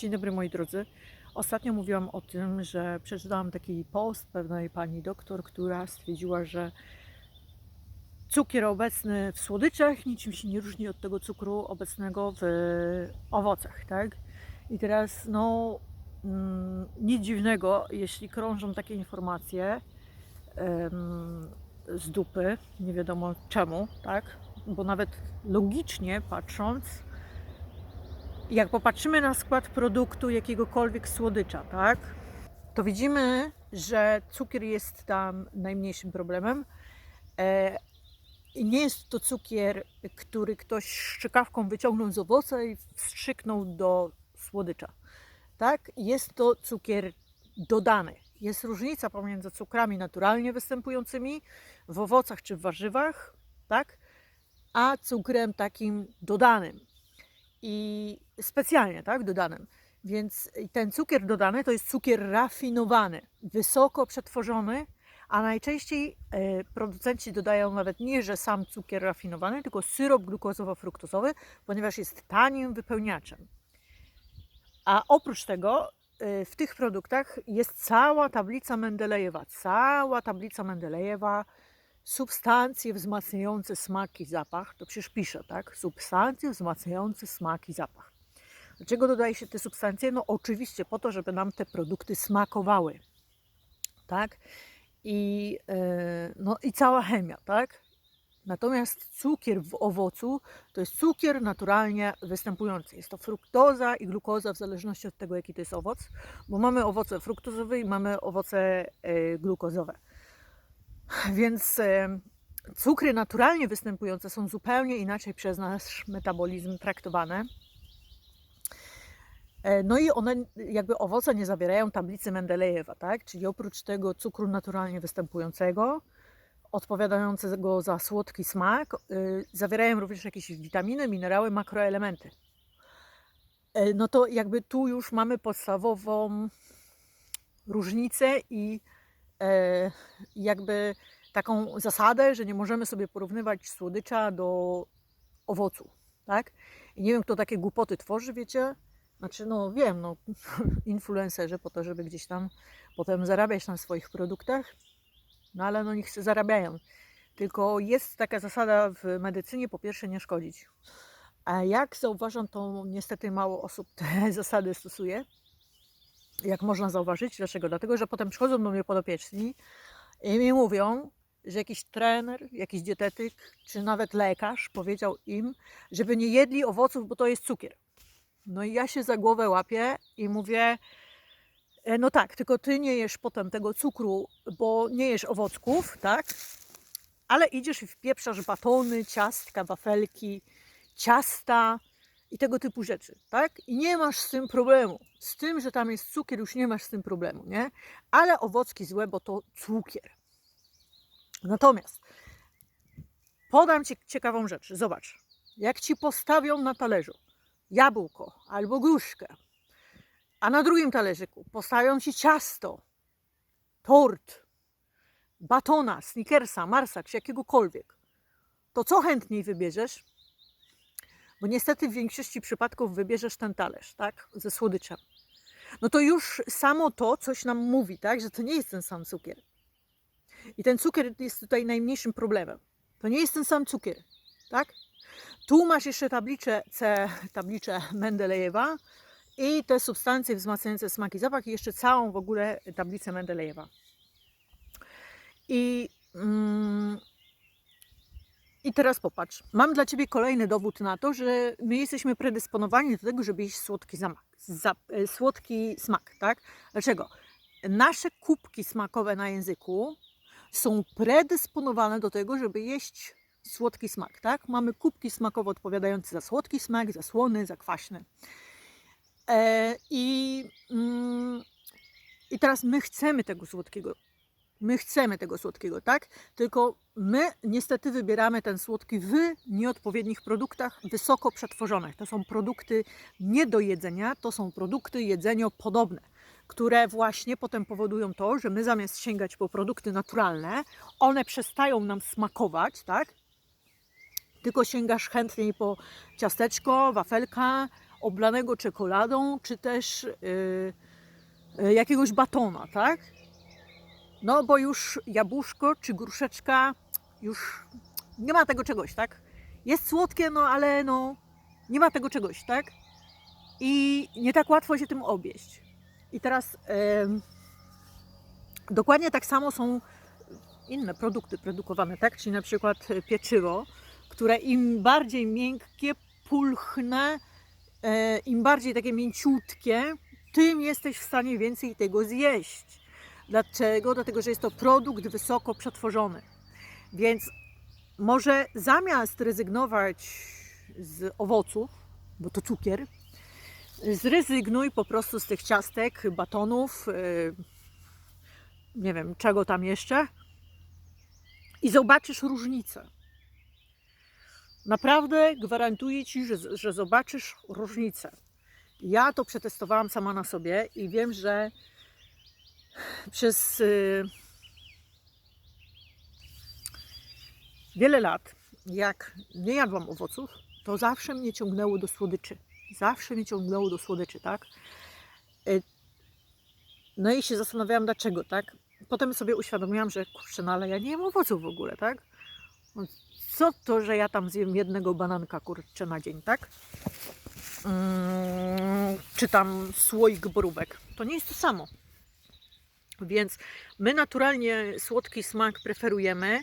Dzień dobry moi drodzy. Ostatnio mówiłam o tym, że przeczytałam taki post pewnej pani doktor, która stwierdziła, że cukier obecny w słodyczach niczym się nie różni od tego cukru obecnego w owocach, tak? I teraz, no, mm, nic dziwnego, jeśli krążą takie informacje z dupy, nie wiadomo czemu, tak? Bo nawet logicznie patrząc, jak popatrzymy na skład produktu jakiegokolwiek słodycza, tak, to widzimy, że cukier jest tam najmniejszym problemem. E, I nie jest to cukier, który ktoś szczykawką wyciągnął z owoca i wstrzyknął do słodycza. Tak? Jest to cukier dodany. Jest różnica pomiędzy cukrami naturalnie występującymi w owocach czy w warzywach, tak? a cukrem takim dodanym i specjalnie tak, dodanym. Więc ten cukier dodany to jest cukier rafinowany, wysoko przetworzony, a najczęściej e, producenci dodają nawet nie, że sam cukier rafinowany, tylko syrop glukozowo-fruktozowy, ponieważ jest tanim wypełniaczem. A oprócz tego e, w tych produktach jest cała tablica Mendelejewa, cała tablica Mendelejewa, substancje wzmacniające smak i zapach, to przecież pisze, tak? Substancje wzmacniające smak i zapach. Dlaczego dodaje się te substancje? No oczywiście po to, żeby nam te produkty smakowały, tak? I, e, no, i cała chemia, tak? Natomiast cukier w owocu to jest cukier naturalnie występujący. Jest to fruktoza i glukoza w zależności od tego, jaki to jest owoc, bo mamy owoce fruktozowe i mamy owoce e, glukozowe. Więc cukry naturalnie występujące są zupełnie inaczej przez nasz metabolizm traktowane. E, No i one, jakby owoce nie zawierają tablicy Mendelejewa, tak? Czyli oprócz tego cukru naturalnie występującego, odpowiadającego za słodki smak, y, zawierają również jakieś witaminy, minerały, makroelementy. E, No to jakby tu już mamy podstawową różnicę i jakby taką zasadę, że nie możemy sobie porównywać słodycza do owocu, tak? I nie wiem, kto takie głupoty tworzy, wiecie? Znaczy, no wiem, no influencerzy po to, żeby gdzieś tam potem zarabiać na swoich produktach, no ale no niech się zarabiają. Tylko jest taka zasada w medycynie, po pierwsze nie szkodzić. A jak zauważam, to niestety mało osób te zasady stosuje. Jak można zauważyć. Dlaczego? Dlatego, że potem przychodzą do mnie podopieczni i mi mówią, że jakiś trener, jakiś dietetyk, czy nawet lekarz powiedział im, żeby nie jedli owoców, bo to jest cukier. No i ja się za głowę łapię i mówię, e, no tak, tylko ty nie jesz potem tego cukru, bo nie jesz owocków, tak? Ale idziesz i wpieprzasz batony, ciastka, wafelki, ciasta i tego typu rzeczy, tak? I nie masz z tym problemu. Z tym, że tam jest cukier, już nie masz z tym problemu, nie? Ale owocki złe, bo to cukier. Natomiast podam Ci ciekawą rzecz. Zobacz, jak Ci postawią na talerzu jabłko albo gruszkę, a na drugim talerzyku postawią Ci ciasto, tort, batona, snickersa, marsa, czy jakiegokolwiek, to co chętniej wybierzesz? Bo niestety w większości przypadków wybierzesz ten talerz, tak, ze słodyczem. No to już samo to coś nam mówi, tak, że to nie jest ten sam cukier. I ten cukier jest tutaj najmniejszym problemem. To nie jest ten sam cukier, tak? Tu masz jeszcze tablicę, C, tablicę Mendelejewa i te substancje wzmacniające smak i zapach i jeszcze całą w ogóle tablicę Mendelejewa. I, mm, I teraz popatrz. Mam dla Ciebie kolejny dowód na to, że my jesteśmy predysponowani do tego, żeby jeść słodki, zamak, za, e, słodki smak, tak? Dlaczego? Nasze kubki smakowe na języku są predysponowane do tego, żeby jeść słodki smak, tak? Mamy kubki smakowo odpowiadające za słodki smak, za słony, za kwaśny. E, i, mm, I teraz my chcemy tego słodkiego. My chcemy tego słodkiego, tak? Tylko my niestety wybieramy ten słodki w nieodpowiednich produktach, wysoko przetworzonych. To są produkty nie do jedzenia, to są produkty jedzeniopodobne, które właśnie potem powodują to, że my zamiast sięgać po produkty naturalne, one przestają nam smakować, tak? tylko sięgasz chętniej po ciasteczko, wafelka, oblanego czekoladą, czy też yy, yy, jakiegoś batona, tak? No bo już jabłuszko czy gruszeczka już nie ma tego czegoś, tak? Jest słodkie, no ale no nie ma tego czegoś, tak? I nie tak łatwo się tym obieść. I teraz dokładnie tak samo są inne produkty produkowane, tak? Czyli na przykład pieczywo, które im bardziej miękkie, pulchne, e, im bardziej takie mięciutkie, tym jesteś w stanie więcej tego zjeść. Dlaczego? Dlatego, że jest to produkt wysoko przetworzony. Więc może zamiast rezygnować z owoców, bo to cukier, zrezygnuj po prostu z tych ciastek, batonów, yy, nie wiem czego tam jeszcze i zobaczysz różnicę. Naprawdę gwarantuję Ci, że, że zobaczysz różnicę. Ja to przetestowałam sama na sobie i wiem, że przez yy, wiele lat, jak nie jadłam owoców, to zawsze mnie ciągnęło do słodyczy. Zawsze mnie ciągnęło do słodyczy, tak? Y, No i się zastanawiałam, dlaczego, tak? Potem sobie uświadomiłam, że kurczę, no ale ja nie jem owoców w ogóle, tak? No Co to, że ja tam zjem jednego bananka, kurczę, na dzień, tak? Mm, czy tam słoik borówek. To nie jest to samo. Więc my naturalnie słodki smak preferujemy.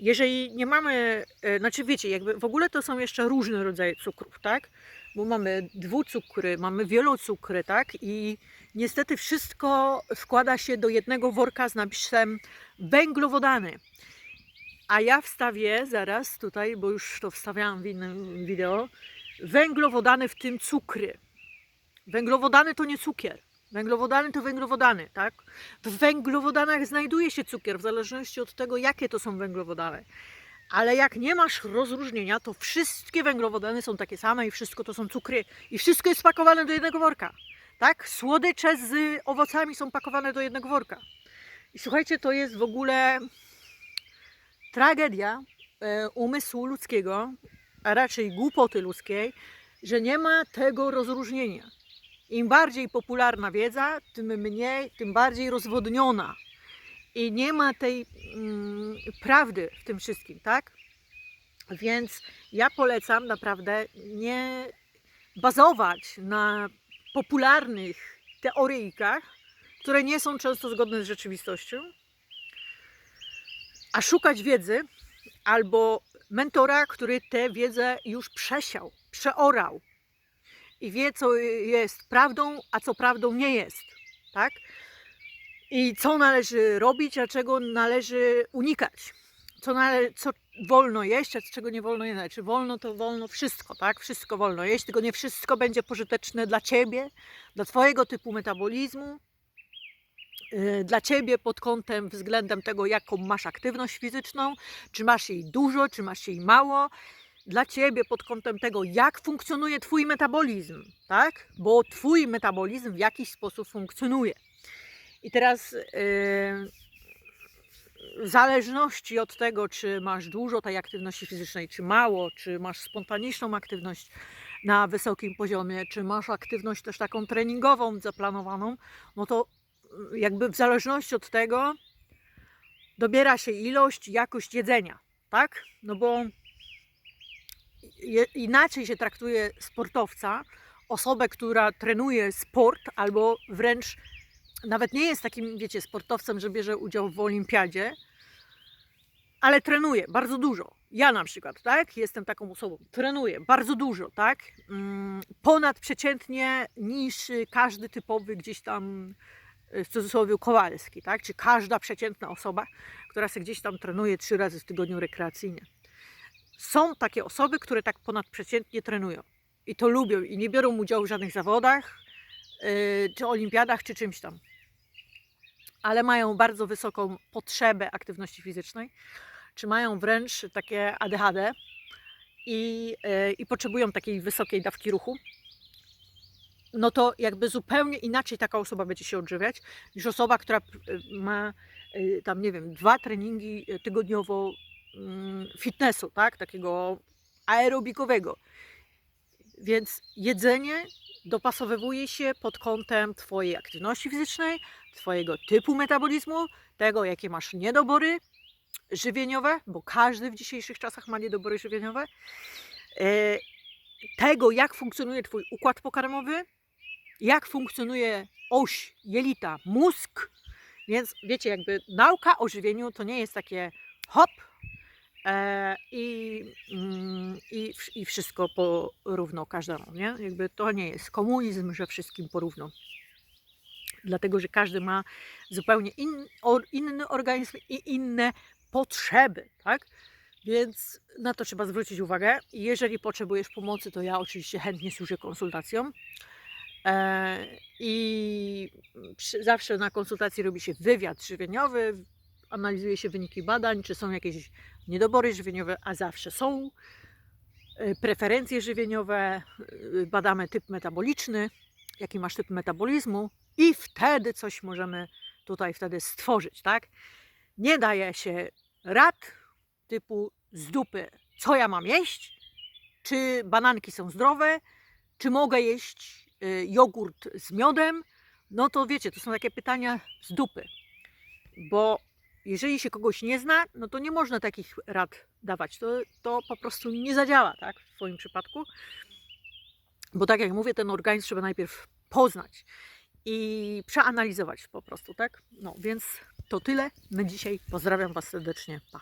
Jeżeli nie mamy, e, znaczy wiecie, jakby w ogóle to są jeszcze różne rodzaje cukrów, tak? Bo mamy dwucukry, mamy wielocukry, tak? I niestety wszystko wkłada się do jednego worka z napisem węglowodany. A ja wstawię zaraz tutaj, bo już to wstawiałam w innym wideo, węglowodany w tym cukry. Węglowodany to nie cukier. Węglowodany to węglowodany, tak? W węglowodanach znajduje się cukier, w zależności od tego, jakie to są węglowodany. Ale jak nie masz rozróżnienia, to wszystkie węglowodany są takie same i wszystko to są cukry. I wszystko jest pakowane do jednego worka. Tak? Słodycze z owocami są pakowane do jednego worka. I słuchajcie, to jest w ogóle tragedia e, umysłu ludzkiego, a raczej głupoty ludzkiej, że nie ma tego rozróżnienia. Im bardziej popularna wiedza, tym mniej, tym bardziej rozwodniona. I nie ma tej mm, prawdy w tym wszystkim, tak? Więc ja polecam naprawdę nie bazować na popularnych teoryjkach, które nie są często zgodne z rzeczywistością, a szukać wiedzy albo mentora, który tę wiedzę już przesiał, przeorał, i wie, co jest prawdą, a co prawdą nie jest. Tak? I co należy robić, a czego należy unikać. Co, nale- co wolno jeść, a czego nie wolno jeść. Czy wolno, to wolno wszystko, tak? Wszystko wolno jeść, tylko nie wszystko będzie pożyteczne dla ciebie, dla twojego typu metabolizmu, yy, dla ciebie pod kątem względem tego, jaką masz aktywność fizyczną, czy masz jej dużo, czy masz jej mało dla ciebie pod kątem tego, jak funkcjonuje Twój metabolizm, tak? Bo Twój metabolizm w jakiś sposób funkcjonuje. I teraz yy, w zależności od tego, czy masz dużo tej aktywności fizycznej, czy mało, czy masz spontaniczną aktywność na wysokim poziomie, czy masz aktywność też taką treningową zaplanowaną, no to yy, jakby w zależności od tego dobiera się ilość, jakość jedzenia, tak? No bo inaczej się traktuje sportowca, osobę, która trenuje sport, albo wręcz nawet nie jest takim, wiecie, sportowcem, że bierze udział w olimpiadzie, ale trenuje bardzo dużo. Ja na przykład, tak, jestem taką osobą, trenuję bardzo dużo, tak, mm, ponadprzeciętnie niż każdy typowy gdzieś tam w cudzysłowie Kowalski, tak, czy każda przeciętna osoba, która sobie gdzieś tam trenuje trzy razy w tygodniu rekreacyjnie są takie osoby, które tak ponadprzeciętnie trenują i to lubią i nie biorą udziału w żadnych zawodach, yy, czy olimpiadach, czy czymś tam. Ale mają bardzo wysoką potrzebę aktywności fizycznej, czy mają wręcz takie ADHD i, yy, i potrzebują takiej wysokiej dawki ruchu. No to jakby zupełnie inaczej taka osoba będzie się odżywiać niż osoba, która ma yy, tam, nie wiem, dwa treningi tygodniowo fitnessu, tak? Takiego aerobikowego. Więc jedzenie dopasowywuje się pod kątem Twojej aktywności fizycznej, Twojego typu metabolizmu, tego, jakie masz niedobory żywieniowe, bo każdy w dzisiejszych czasach ma niedobory żywieniowe, e, tego, jak funkcjonuje Twój układ pokarmowy, jak funkcjonuje oś jelita, mózg. Więc wiecie, jakby nauka o żywieniu to nie jest takie hop i, mm, i, i wszystko porówno każdemu, nie? Jakby to nie jest komunizm, że wszystkim porówno. Dlatego, że każdy ma zupełnie in, or, inny organizm i inne potrzeby, tak? Więc na to trzeba zwrócić uwagę. Jeżeli potrzebujesz pomocy, to ja oczywiście chętnie służę konsultacjom. E, I zawsze na konsultacji robi się wywiad żywieniowy, analizuje się wyniki badań, czy są jakieś niedobory żywieniowe, a zawsze są. E, Preferencje żywieniowe, e, badamy typ metaboliczny, jaki masz typ metabolizmu, i wtedy coś możemy tutaj wtedy stworzyć, tak? Nie daje się rad typu z dupy, co ja mam jeść, czy bananki są zdrowe, czy mogę jeść y, jogurt z miodem, no to wiecie, to są takie pytania z dupy. Bo jeżeli się kogoś nie zna, no to nie można takich rad dawać. To, to po prostu nie zadziała, tak? W Twoim przypadku. Bo tak jak mówię, ten organizm trzeba najpierw poznać i przeanalizować po prostu, tak? No więc to tyle na dzisiaj. Pozdrawiam Was serdecznie. Pa.